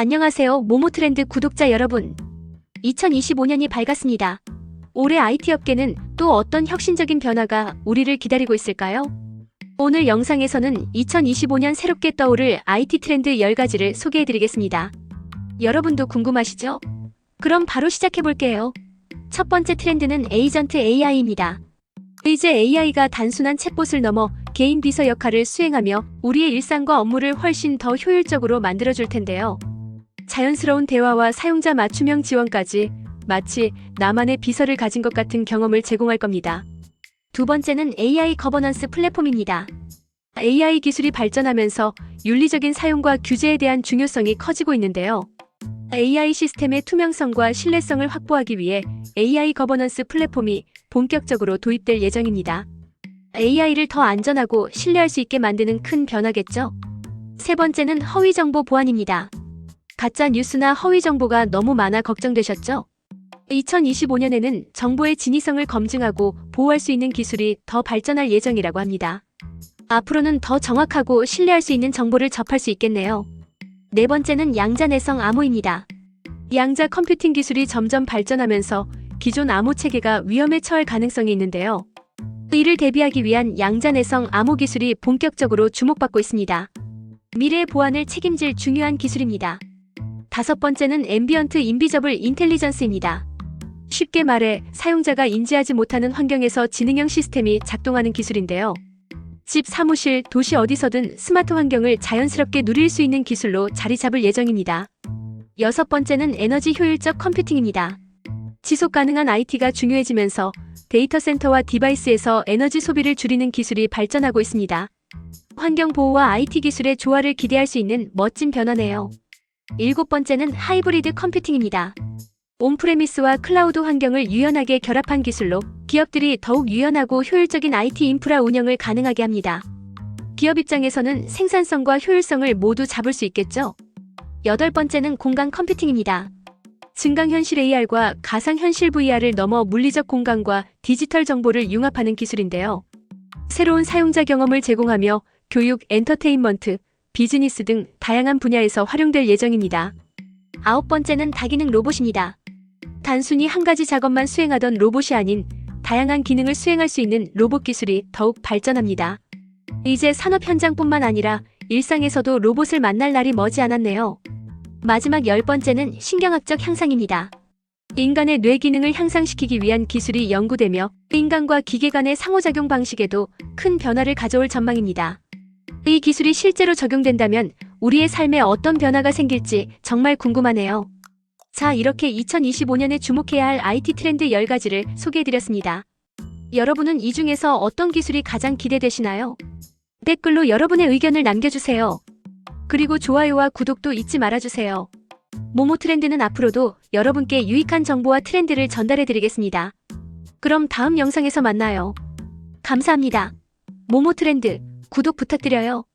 안녕하세요. 모모트렌드 구독자 여러분. 2025년이 밝았습니다. 올해 IT 업계는 또 어떤 혁신적인 변화가 우리를 기다리고 있을까요? 오늘 영상에서는 2025년 새롭게 떠오를 IT 트렌드 10가지를 소개해드리겠습니다. 여러분도 궁금하시죠? 그럼 바로 시작해볼게요. 첫 번째 트렌드는 에이전트 AI입니다. 이제 AI가 단순한 챗봇을 넘어 개인 비서 역할을 수행하며 우리의 일상과 업무를 훨씬 더 효율적으로 만들어줄 텐데요. 자연스러운 대화와 사용자 맞춤형 지원까지 마치 나만의 비서를 가진 것 같은 경험을 제공할 겁니다. 두 번째는 AI 거버넌스 플랫폼입니다. AI 기술이 발전하면서 윤리적인 사용과 규제에 대한 중요성이 커지고 있는데요. AI 시스템의 투명성과 신뢰성을 확보하기 위해 AI 거버넌스 플랫폼이 본격적으로 도입될 예정입니다. AI를 더 안전하고 신뢰할 수 있게 만드는 큰 변화겠죠? 세 번째는 허위 정보 보안입니다. 가짜 뉴스나 허위 정보가 너무 많아 걱정되셨죠? 2025년에는 정보의 진위성을 검증하고 보호할 수 있는 기술이 더 발전할 예정이라고 합니다. 앞으로는 더 정확하고 신뢰할 수 있는 정보를 접할 수 있겠네요. 네 번째는 양자 내성 암호입니다. 양자 컴퓨팅 기술이 점점 발전하면서 기존 암호 체계가 위험에 처할 가능성이 있는데요. 이를 대비하기 위한 양자 내성 암호 기술이 본격적으로 주목받고 있습니다. 미래의 보안을 책임질 중요한 기술입니다. 다섯 번째는 앰비언트 인비저블 인텔리전스입니다. 쉽게 말해 사용자가 인지하지 못하는 환경에서 지능형 시스템이 작동하는 기술인데요. 집, 사무실, 도시 어디서든 스마트 환경을 자연스럽게 누릴 수 있는 기술로 자리 잡을 예정입니다. 여섯 번째는 에너지 효율적 컴퓨팅입니다. 지속 가능한 IT가 중요해지면서 데이터 센터와 디바이스에서 에너지 소비를 줄이는 기술이 발전하고 있습니다. 환경 보호와 IT 기술의 조화를 기대할 수 있는 멋진 변화네요. 일곱 번째는 하이브리드 컴퓨팅입니다. 온프레미스와 클라우드 환경을 유연하게 결합한 기술로 기업들이 더욱 유연하고 효율적인 IT 인프라 운영을 가능하게 합니다. 기업 입장에서는 생산성과 효율성을 모두 잡을 수 있겠죠? 여덟 번째는 공간 컴퓨팅입니다. 증강현실 AR과 가상현실 VR을 넘어 물리적 공간과 디지털 정보를 융합하는 기술인데요. 새로운 사용자 경험을 제공하며 교육, 엔터테인먼트, 비즈니스 등 다양한 분야에서 활용될 예정입니다. 아홉 번째는 다기능 로봇입니다. 단순히 한 가지 작업만 수행하던 로봇이 아닌 다양한 기능을 수행할 수 있는 로봇 기술이 더욱 발전합니다. 이제 산업 현장뿐만 아니라 일상에서도 로봇을 만날 날이 머지 않았네요. 마지막 열 번째는 신경학적 향상입니다. 인간의 뇌 기능을 향상시키기 위한 기술이 연구되며 인간과 기계 간의 상호작용 방식에도 큰 변화를 가져올 전망입니다. 이 기술이 실제로 적용된다면 우리의 삶에 어떤 변화가 생길지 정말 궁금하네요. 자, 이렇게 2025년에 주목해야 할 IT 트렌드 10가지를 소개해드렸습니다. 여러분은 이 중에서 어떤 기술이 가장 기대되시나요? 댓글로 여러분의 의견을 남겨주세요. 그리고 좋아요와 구독도 잊지 말아주세요. 모모 트렌드는 앞으로도 여러분께 유익한 정보와 트렌드를 전달해드리겠습니다. 그럼 다음 영상에서 만나요. 감사합니다. 모모 트렌드 구독 부탁드려요.